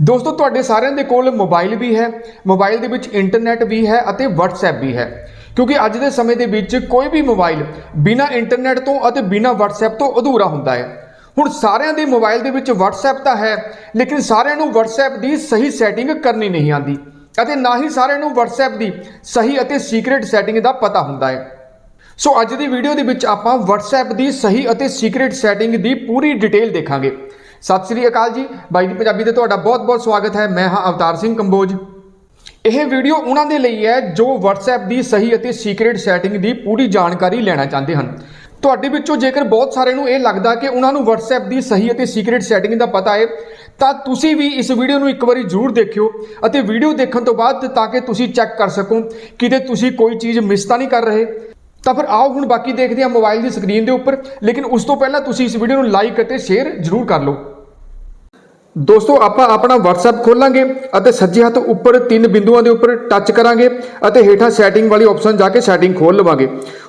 ਦੋਸਤੋ, ਤੁਹਾਡੇ ਸਾਰਿਆਂ ਦੇ ਕੋਲ ਮੋਬਾਈਲ ਵੀ ਹੈ ਮੋਬਾਈਲ ਦੇ ਵਿੱਚ ਇੰਟਰਨੈਟ ਵੀ ਹੈ ਅਤੇ WhatsApp ਵੀ ਹੈ। ਕਿਉਂਕਿ ਅੱਜ ਦੇ ਸਮੇਂ ਦੇ ਵਿੱਚ ਕੋਈ ਵੀ ਮੋਬਾਈਲ ਬਿਨਾ ਇੰਟਰਨੈਟ ਤੋਂ ਅਤੇ ਬਿਨਾ WhatsApp ਤੋਂ ਅਧੂਰਾ ਹੁੰਦਾ ਹੈ। ਹੁਣ ਸਾਰਿਆਂ ਦੇ ਮੋਬਾਈਲ ਦੇ ਵਿੱਚ WhatsApp ਤਾਂ ਹੈ, ਲੇਕਿਨ ਸਾਰਿਆਂ ਨੂੰ WhatsApp ਦੀ ਸਹੀ ਸੈਟਿੰਗ ਕਰਨੀ ਨਹੀਂ ਆਉਂਦੀ ਅਤੇ ਨਾ ਹੀ ਸਾਰਿਆਂ ਨੂੰ WhatsApp ਦੀ ਸਹੀ ਅਤੇ ਸੀਕ੍ਰੀਟ ਸੈਟਿੰਗ ਦਾ ਪਤਾ ਹੁੰਦਾ ਹੈ। ਸੋ ਅੱਜ ਦੀ ਵੀਡੀਓ ਦੇ ਵਿੱਚ ਆਪਾਂ WhatsApp ਦੀ ਸਹੀ ਅਤੇ ਸੀਕ੍ਰੀਟ ਸੈਟਿੰਗ ਦੀ ਪੂਰੀ ਡਿਟੇਲ ਦੇਖਾਂਗੇ। ਸਤਿ ਸ੍ਰੀ ਅਕਾਲ ਜੀ। ਬਾਈ ਦੀ ਪੰਜਾਬੀ ਤੇ ਤੁਹਾਡਾ ਬਹੁਤ-ਬਹੁਤ ਸਵਾਗਤ ਹੈ। ਮੈਂ ਹਾਂ ਅਵਤਾਰ ਸਿੰਘ ਕੰਬੋਜ। ਇਹ ਵੀਡੀਓ ਉਹਨਾਂ ਦੇ ਲਈ ਹੈ ਜੋ WhatsApp ਦੀ ਸਹੀ ਅਤੇ ਸੀਕ੍ਰੀਟ ਸੈਟਿੰਗ ਦੀ ਪੂਰੀ ਜਾਣਕਾਰੀ ਲੈਣਾ ਚਾਹੁੰਦੇ ਹਨ। ਤੁਹਾਡੇ ਵਿੱਚੋਂ ਜੇਕਰ ਬਹੁਤ ਸਾਰਿਆਂ ਨੂੰ ਇਹ ਲੱਗਦਾ ਕਿ ਉਹਨਾਂ ਨੂੰ WhatsApp ਦੀ ਸਹੀ ਅਤੇ ਸੀਕ੍ਰੀਟ ਸੈਟਿੰਗ ਦਾ ਪਤਾ ਹੈ, ਤਾਂ ਤੁਸੀਂ ਵੀ ਇਸ ਵੀਡੀਓ ਨੂੰ ਇੱਕ ਵਾਰੀ ਜ਼ਰੂਰ ਦੇਖਿਓ ਅਤੇ ਵੀਡੀਓ ਦੇਖਣ ਤੋਂ ਬਾਅਦ ਤਾਂ ਕਿ ਤੁਸੀਂ ਚੈੱਕ ਕਰ ਸਕੋ ਕਿਤੇ ਤੁਸੀਂ ਕੋਈ ਚੀਜ਼ ਮਿਸ ਤਾਂ ਨਹੀਂ ਕਰ ਰਹੇ। ਤਾਂ ਫਿਰ ਆਓ ਹੁਣ ਬਾਕੀ ਦੇਖਦੇ ਹਾਂ ਮੋਬਾਈਲ ਦੀ ਸਕਰੀਨ ਦੇ ਉੱਪਰ। ਲੇਕਿਨ ਉਸ ਤੋਂ ਪਹਿਲਾਂ ਤੁਸੀਂ ਇਸ ਵੀਡੀਓ ਨੂੰ ਲਾਈਕ ਅਤੇ ਸ਼ੇਅਰ ਜ਼ਰੂਰ ਕਰ ਲਓ। ਦੋਸਤੋ, ਆਪਾਂ ਆਪਣਾ WhatsApp ਖੋਲਾਂਗੇ ਅਤੇ ਸੱਜੇ ਹੱਥ ਉੱਪਰ ਤਿੰਨ ਬਿੰਦੂਆਂ ਦੇ ਉੱਪਰ ਟੱਚ ਕਰਾਂਗੇ ਅਤੇ ਹੇਠਾਂ ਸੈਟਿੰਗ ਵਾਲੀ ਆਪਸ਼ਨ ਜਾ ਕੇ ਸੈਟਿੰਗ ਖੋਲ ਲਵਾਂਗੇ।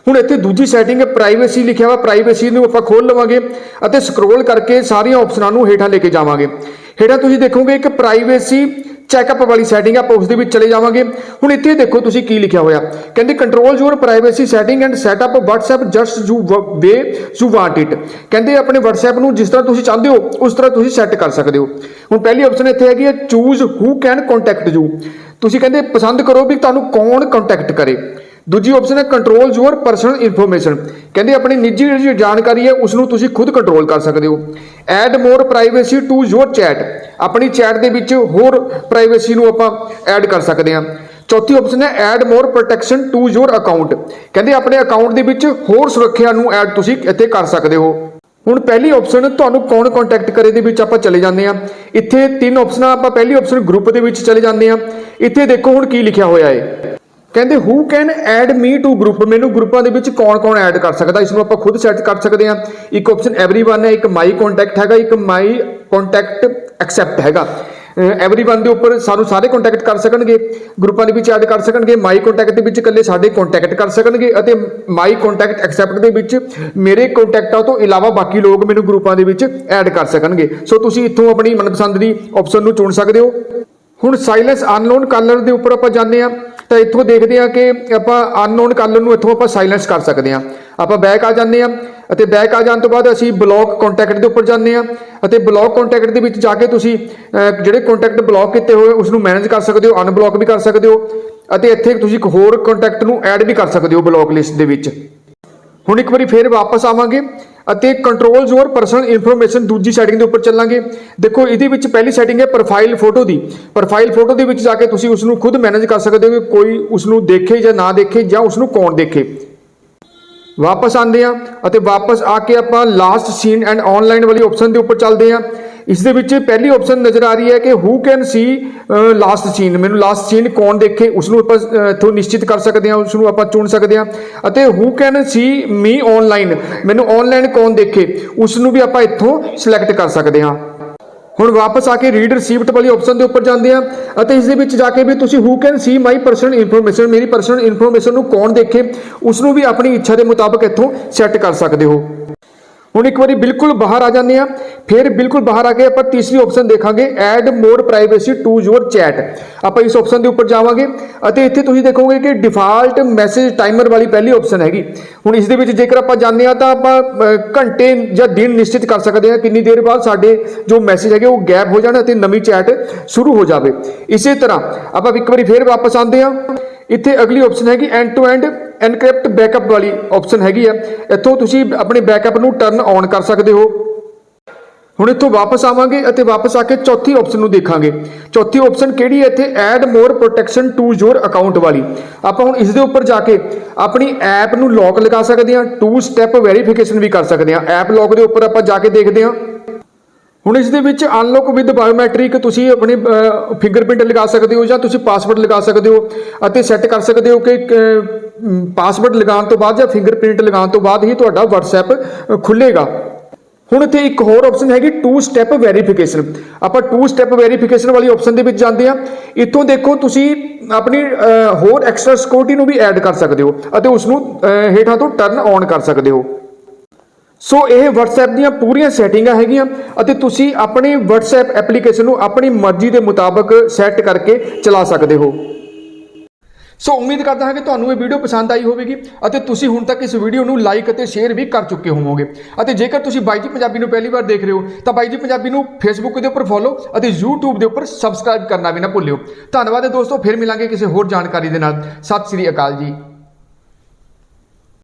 ਹੁਣ ਇੱਥੇ ਦੂਜੀ ਸੈਟਿੰਗ ਹੈ ਪ੍ਰਾਈਵੇਸੀ ਲਿਖਿਆ ਹੋਇਆ ਪ੍ਰਾਈਵੇਸੀ ਨੂੰ ਆਪਾਂ ਖੋਲ ਲਵਾਂਗੇ ਅਤੇ ਸਕਰੋਲ ਕਰਕੇ ਸਾਰੀਆਂ ਆਪਸ਼ਨਾਂ ਨੂੰ ਹੇਠਾਂ ਲੈ ਕੇ ਜਾਵਾਂਗੇ। ਹੇਠਾਂ ਤੁਸੀਂ ਦੇਖੋਗੇ ਇੱਕ ਪ੍ਰਾਈਵੇਸੀ ਚੈੱਕਅਪ ਵਾਲੀ ਸੈਟਿੰਗ ਆਪਾਂ ਉਸ ਦੇ ਵਿੱਚ ਚਲੇ ਜਾਵਾਂਗੇ। ਹੁਣ ਇੱਥੇ ਦੇਖੋ ਤੁਸੀਂ ਕੀ ਲਿਖਿਆ ਹੋਇਆ। ਕਹਿੰਦੇ control your privacy setting and setup WhatsApp just you way you want it ਕਹਿੰਦੇ ਆਪਣੇ WhatsApp ਨੂੰ ਜਿਸ ਤਰ੍ਹਾਂ ਤੁਸੀਂ ਚਾਹੁੰਦੇ ਹੋ, ਉਸ ਤਰ੍ਹਾਂ ਤੁਸੀਂ ਸੈੱਟ ਕਰ ਸਕਦੇ ਹੋ। ਹੁਣ ਪਹਿਲੀ ਆਪਸ਼ਨ ਇੱਥੇ ਹੈਗੀ ਹੈ choose who can contact you ਤੁਸੀਂ ਕਹਿੰਦੇ ਪਸੰਦ ਕਰੋ ਵੀ ਤੁਹਾਨੂੰ ਕੌਣ ਕੰਟੈਕਟ ਕਰੇ। ਦੂਜੀ ਆਪਸ਼ਨ ਹੈ ਕੰਟਰੋਲ ਯੂਰ ਪਰਸਨਲ ਇਨਫੋਰਮੇਸ਼ਨ ਕਹਿੰਦੇ ਆਪਣੀ ਨਿੱਜੀ ਜਿਹੜੀ ਜਾਣਕਾਰੀ ਹੈ ਉਸ ਨੂੰ ਤੁਸੀਂ ਖੁਦ ਕੰਟਰੋਲ ਕਰ ਸਕਦੇ ਹੋ। Add more privacy to your chat ਆਪਣੀ ਚੈਟ ਦੇ ਵਿੱਚ ਹੋਰ ਪ੍ਰਾਈਵੇਸੀ ਨੂੰ ਆਪਾਂ ਐਡ ਕਰ ਸਕਦੇ ਹਾਂ। ਚੌਥੀ ਆਪਸ਼ਨ ਹੈ add more protection to your account ਕਹਿੰਦੇ ਆਪਣੇ ਅਕਾਊਂਟ ਦੇ ਵਿੱਚ ਹੋਰ ਸੁਰੱਖਿਆ ਨੂੰ ਐਡ ਤੁਸੀਂ ਇੱਥੇ ਕਰ ਸਕਦੇ ਹੋ। ਹੁਣ ਪਹਿਲੀ ਆਪਸ਼ਨ ਤੁਹਾਨੂੰ ਕੌਣ ਕੰਟੈਕਟ ਕਰੇ ਦੇ ਵਿੱਚ ਆਪਾਂ ਚਲੇ ਜਾਂਦੇ ਆ ਇੱਥੇ ਤਿੰਨ ਆਪਸ਼ਨਾਂ ਆਪਾਂ ਪਹਿਲੀ ਆਪਸ਼ਨ ਗਰੁੱਪ ਦੇ ਵਿੱਚ ਚਲੇ ਜਾਂਦੇ ਆ ਇੱਥੇ ਦੇਖੋ ਹੁਣ ਕੀ ਲਿਖਿਆ ਹੋਇਆ ਹੈ। ਕਹਿੰਦੇ who can add me to group ਮੈਨੂੰ ਗਰੁੱਪਾਂ ਦੇ ਵਿੱਚ ਕੌਣ-ਕੌਣ ਐਡ ਕਰ ਸਕਦਾ ਇਸ ਨੂੰ ਆਪਾਂ ਖੁਦ ਸੈੱਟ ਕਰ ਸਕਦੇ ਹਾਂ ਇੱਕ ਆਪਸ਼ਨ एवरीवन ਹੈ ਇੱਕ ਮਾਈ ਕੰਟੈਕਟ ਹੈਗਾ ਇੱਕ ਮਾਈ ਕੰਟੈਕਟ ਐਕਸੈਪਟ ਹੈਗਾ एवरीवन ਦੇ ਉੱਪਰ ਸਾਨੂੰ ਸਾਰੇ ਕੰਟੈਕਟ ਕਰ ਸਕਣਗੇ ਗਰੁੱਪਾਂ ਦੇ ਵਿੱਚ ਐਡ ਕਰ ਸਕਣਗੇ ਮਾਈ ਕੰਟੈਕਟ ਦੇ ਵਿੱਚ ਇਕੱਲੇ ਸਾਡੇ ਕੰਟੈਕਟ ਕਰ ਸਕਣਗੇ ਅਤੇ ਮਾਈ ਕੰਟੈਕਟ ਐਕਸੈਪਟ ਦੇ ਵਿੱਚ ਮੇਰੇ ਕੰਟੈਕਟਾਂ ਤੋਂ ਇਲਾਵਾ ਬਾਕੀ ਲੋਕ ਮੈਨੂੰ ਗਰੁੱਪਾਂ ਦੇ ਵਿੱਚ ਐਡ ਕਰ ਸਕਣਗੇ ਸੋ ਤੁਸੀਂ ਇੱਥੋਂ ਆਪਣੀ ਮਨਪਸੰਦ ਦੀ ਆਪਸ਼ਨ ਨੂੰ ਚੁਣ ਸਕਦੇ ਹੋ ਹੁਣ ਸਾਇਲੈਂਸ ਅਨਨੋਨ ਕਾਲਰ ਦੇ ਉੱਪਰ ਆਪਾਂ ਜਾਂਦੇ ਆ ਤਾਂ ਇੱਥੋਂ ਦੇਖਦੇ ਆ ਕਿ ਆਪਾਂ ਅਨਨੋਨ ਕਾਲਰ ਨੂੰ ਇੱਥੋਂ ਆਪਾਂ ਸਾਇਲੈਂਸ ਕਰ ਸਕਦੇ ਆ ਆਪਾਂ ਬੈਕ ਆ ਜਾਂਦੇ ਆ ਅਤੇ ਬੈਕ ਆ ਜਾਣ ਤੋਂ ਬਾਅਦ ਅਸੀਂ ਬਲੌਕ ਕੰਟੈਕਟ ਦੇ ਉੱਪਰ ਜਾਂਦੇ ਆ ਅਤੇ ਬਲੌਕ ਕੰਟੈਕਟ ਦੇ ਵਿੱਚ ਜਾ ਕੇ ਤੁਸੀਂ ਜਿਹੜੇ ਕੰਟੈਕਟ ਬਲੌਕ ਕੀਤੇ ਹੋਏ ਉਸ ਨੂੰ ਮੈਨੇਜ ਕਰ ਸਕਦੇ ਹੋ ਅਨਬਲੌਕ ਵੀ ਕਰ ਸਕਦੇ ਹੋ ਅਤੇ ਇੱਥੇ ਤੁਸੀਂ ਇੱਕ ਹੋਰ ਕੰਟੈਕਟ ਨੂੰ ਐਡ ਵੀ ਕਰ ਸਕਦੇ ਹੋ ਬਲੌਕ ਲਿਸਟ ਦੇ ਵਿੱਚ। ਹੁਣ ਇੱਕ ਵਾਰੀ ਫੇਰ ਵਾਪਸ ਆਵਾਂਗੇ। ਅਤੇ ਕੰਟਰੋਲ ਯੂਰ ਪਰਸਨਲ ਇਨਫੋਰਮੇਸ਼ਨ ਦੂਜੀ ਸੈਟਿੰਗ ਦੇ ਉੱਪਰ ਚੱਲਾਂਗੇ। ਦੇਖੋ, ਇਹਦੇ ਵਿੱਚ ਪਹਿਲੀ ਸੈਟਿੰਗ ਹੈ ਪ੍ਰੋਫਾਈਲ ਫੋਟੋ ਦੀ। ਪ੍ਰੋਫਾਈਲ ਫੋਟੋ ਦੇ ਵਿੱਚ ਜਾ ਕੇ ਤੁਸੀਂ ਉਸ ਨੂੰ ਖੁਦ ਮੈਨੇਜ ਕਰ ਸਕਦੇ ਹੋ ਕਿ ਕੋਈ ਉਸ ਨੂੰ ਦੇਖੇ ਜਾਂ ਨਾ ਦੇਖੇ ਜਾਂ ਉਸ ਨੂੰ ਕੌਣ ਦੇਖੇ। ਵਾਪਸ ਆਉਂਦੇ ਆ ਅਤੇ ਵਾਪਸ ਆ ਕੇ ਆਪਾਂ ਲਾਸਟ ਸੀਨ ਐਂਡ ਆਨਲਾਈਨ ਵਾਲੀ ਆਪਸ਼ਨ ਦੇ ਉੱਪਰ ਚੱਲਦੇ ਆ ਇਸ ਦੇ ਵਿੱਚ ਪਹਿਲੀ ਆਪਸ਼ਨ ਨਜ਼ਰ ਆ ਰਹੀ ਹੈ ਕਿ who can see last seen ਮੈਨੂੰ ਲਾਸਟ ਸੀਨ ਕੌਣ ਦੇਖੇ ਉਸ ਨੂੰ ਆਪਾਂ ਅਹ, ਇੱਥੋਂ ਨਿਸ਼ਚਿਤ ਕਰ ਸਕਦੇ ਹਾਂ ਉਸ ਨੂੰ ਆਪਾਂ ਚੁਣ ਸਕਦੇ ਹਾਂ। ਅਤੇ who can see me online ਮੈਨੂੰ ਆਨਲਾਈਨ ਕੌਣ ਦੇਖੇ ਉਸ ਨੂੰ ਵੀ ਆਪਾਂ ਇੱਥੋਂ ਸਿਲੈਕਟ ਕਰ ਸਕਦੇ ਹਾਂ। ਹੁਣ ਵਾਪਸ ਆ ਕੇ ਰੀਡ ਰਿਸੀਵਟ ਵਾਲੀ ਆਪਸ਼ਨ ਦੇ ਉੱਪਰ ਜਾਂਦੇ ਆ ਅਤੇ ਇਸ ਦੇ ਵਿੱਚ ਜਾ ਕੇ ਵੀ ਤੁਸੀਂ who can see my personal information ਮੇਰੀ ਪਰਸਨਲ ਇਨਫੋਰਮੇਸ਼ਨ ਨੂੰ ਕੌਣ ਦੇਖੇ ਉਸ ਨੂੰ ਵੀ ਆਪਣੀ ਇੱਛਾ ਦੇ ਮੁਤਾਬਕ ਇੱਥੋਂ ਸੈੱਟ ਕਰ ਸਕਦੇ ਹੋ। ਹੁਣ ਇੱਕ ਵਾਰੀ ਬਿਲਕੁਲ ਬਾਹਰ ਆ ਜਾਂਦੇ ਆ। ਫਿਰ ਬਿਲਕੁਲ ਬਾਹਰ ਆ ਕੇ ਆਪਾਂ ਤੀਸਰੀ ਆਪਸ਼ਨ ਦੇਖਾਂਗੇ add more privacy to your chat ਆਪਾਂ ਇਸ ਆਪਸ਼ਨ ਦੇ ਉੱਪਰ ਜਾਵਾਂਗੇ ਅਤੇ ਇੱਥੇ ਤੁਸੀਂ ਦੇਖੋਗੇ ਕਿ ਡਿਫਾਲਟ ਮੈਸੇਜ ਟਾਈਮਰ ਵਾਲੀ ਪਹਿਲੀ ਆਪਸ਼ਨ ਹੈਗੀ। ਹੁਣ ਇਸ ਦੇ ਵਿੱਚ ਜੇਕਰ ਆਪਾਂ ਜਾਂਦੇ ਆ ਤਾਂ ਆਪਾਂ ਘੰਟੇ ਜਾਂ ਦਿਨ ਨਿਸ਼ਚਿਤ ਕਰ ਸਕਦੇ ਹਾਂ। ਕਿੰਨੀ ਦੇਰ ਬਾਅਦ ਸਾਡੇ ਜੋ ਮੈਸੇਜ ਹੈਗੇ ਉਹ ਗੈਪ ਹੋ ਜਾਣ ਅਤੇ ਨਵੀਂ ਚੈਟ ਸ਼ੁਰੂ ਹੋ ਜਾਵੇ। ਇਸੇ ਤਰ੍ਹਾਂ ਆਪਾਂ ਇੱਕ ਵਾਰੀ ਫੇਰ ਵਾਪਸ ਆਉਂਦੇ ਆ ਇੱਥੇ ਅਗਲੀ ਆਪਸ਼ਨ ਹੈਗੀ end to end encrypt backup ਵਾਲੀ ਆਪਸ਼ਨ ਹੈਗੀ ਆ। ਇੱਥੋਂ ਤੁਸੀਂ ਆਪਣੇ ਬੈਕਅਪ ਨੂੰ ਟਰਨ ਔਨ ਕਰ ਸਕਦੇ ਹੋ। ਹੁਣ ਇੱਥੋਂ ਵਾਪਸ ਆਵਾਂਗੇ ਅਤੇ ਵਾਪਸ ਆ ਕੇ ਚੌਥੀ ਆਪਸ਼ਨ ਨੂੰ ਦੇਖਾਂਗੇ। ਚੌਥੀ ਆਪਸ਼ਨ ਕਿਹੜੀ ਹੈ ਇੱਥੇ? Add more protection to your account ਵਾਲੀ। ਆਪਾਂ ਹੁਣ ਇਸ ਦੇ ਉੱਪਰ ਜਾ ਕੇ ਆਪਣੀ ਐਪ ਨੂੰ ਲੌਕ ਲਗਾ ਸਕਦੇ ਹਾਂ ਟੂ ਸਟੈਪ ਵੈਰੀਫਿਕੇਸ਼ਨ ਵੀ ਕਰ ਸਕਦੇ ਹਾਂ। ਐਪ ਲੌਕ ਦੇ ਉੱਪਰ ਆਪਾਂ ਜਾ ਕੇ ਦੇਖਦੇ ਹਾਂ। ਹੁਣ ਇਸ ਦੇ ਵਿੱਚ ਅਨਲੌਕ ਵਿਦ ਬਾਇਓਮੈਟ੍ਰਿਕ ਤੁਸੀਂ ਆਪਣੇ ਫਿੰਗਰਪ੍ਰਿੰਟ ਲਗਾ ਸਕਦੇ ਹੋ ਜਾਂ ਤੁਸੀਂ ਪਾਸਵਰਡ ਲਗਾ ਸਕਦੇ ਹੋ ਅਤੇ ਸੈੱਟ ਕਰ ਸਕਦੇ ਹੋ ਕਿ ਪਾਸਵਰਡ ਲਗਾਉਣ ਤੋਂ ਬਾਅਦ ਜਾਂ ਫਿੰਗਰਪ੍ਰਿੰਟ ਲਗਾਉਣ ਤੋਂ ਬਾਅਦ ਹੀ ਤੁਹਾਡਾ WhatsApp ਅ, ਖੁੱਲੇਗਾ ਹੁਣ ਇੱਥੇ ਇੱਕ ਹੋਰ ਆਪਸ਼ਨ ਹੈਗੀ ਟੂ ਸਟੈਪ ਵੈਰੀਫਿਕੇਸ਼ਨ ਆਪਾਂ ਟੂ ਸਟੈਪ ਵੈਰੀਫਿਕੇਸ਼ਨ ਵਾਲੀ ਆਪਸ਼ਨ ਦੇ ਵਿੱਚ ਜਾਂਦੇ ਆ ਇੱਥੋਂ ਦੇਖੋ ਤੁਸੀਂ ਆਪਣੀ ਹੋਰ ਐਕਸਟਰਾ ਸਿਕਿਉਰਿਟੀ ਨੂੰ ਵੀ ਐਡ ਕਰ ਸਕਦੇ ਹੋ ਅਤੇ ਉਸ ਨੂੰ ਹੇਠਾਂ ਤੋਂ ਟਰਨ ਔਨ ਕਰ ਸਕਦੇ ਹੋ। ਸੋ ਇਹ WhatsApp ਦੀਆਂ ਪੂਰੀਆਂ ਸੈਟਿੰਗਾਂ ਹੈਗੀਆਂ ਅਤੇ ਤੁਸੀਂ ਆਪਣੀ WhatsApp ਐਪਲੀਕੇਸ਼ਨ ਨੂੰ ਆਪਣੀ ਮਰਜ਼ੀ ਦੇ ਮੁਤਾਬਕ ਸੈੱਟ ਕਰਕੇ ਚਲਾ ਸਕਦੇ ਹੋ। ਸੋ ਉਮੀਦ ਕਰਦਾ ਹਾਂ ਕਿ ਤੁਹਾਨੂੰ ਇਹ ਵੀਡੀਓ ਪਸੰਦ ਆਈ ਹੋਵੇਗੀ ਅਤੇ ਤੁਸੀਂ ਹੁਣ ਤੱਕ ਇਸ ਵੀਡੀਓ ਨੂੰ ਲਾਈਕ ਅਤੇ ਸ਼ੇਅਰ ਵੀ ਕਰ ਚੁੱਕੇ ਹੋਵੋਗੇ। ਅਤੇ ਜੇਕਰ ਤੁਸੀਂ ਬਾਈ ਜੀ ਪੰਜਾਬੀ ਨੂੰ ਪਹਿਲੀ ਵਾਰ ਦੇਖ ਰਹੇ ਹੋ, ਤਾਂ ਬਾਈ ਜੀ ਪੰਜਾਬੀ ਨੂੰ ਫੇਸਬੁੱਕ ਦੇ ਉੱਪਰ ਫੋਲੋ ਅਤੇ YouTube ਦੇ ਉੱਪਰ ਸਬਸਕ੍ਰਾਈਬ ਕਰਨਾ ਵੀ ਨਾ ਭੁੱਲਿਓ। ਧੰਨਵਾਦ ਹੈ ਦੋਸਤੋ, ਫਿਰ ਮਿਲਾਂਗੇ ਕਿਸੇ ਹੋਰ ਜਾਣਕਾਰੀ ਦੇ ਨਾਲ। ਸਤਿ ਸ੍ਰੀ ਅਕਾਲ ਜੀ।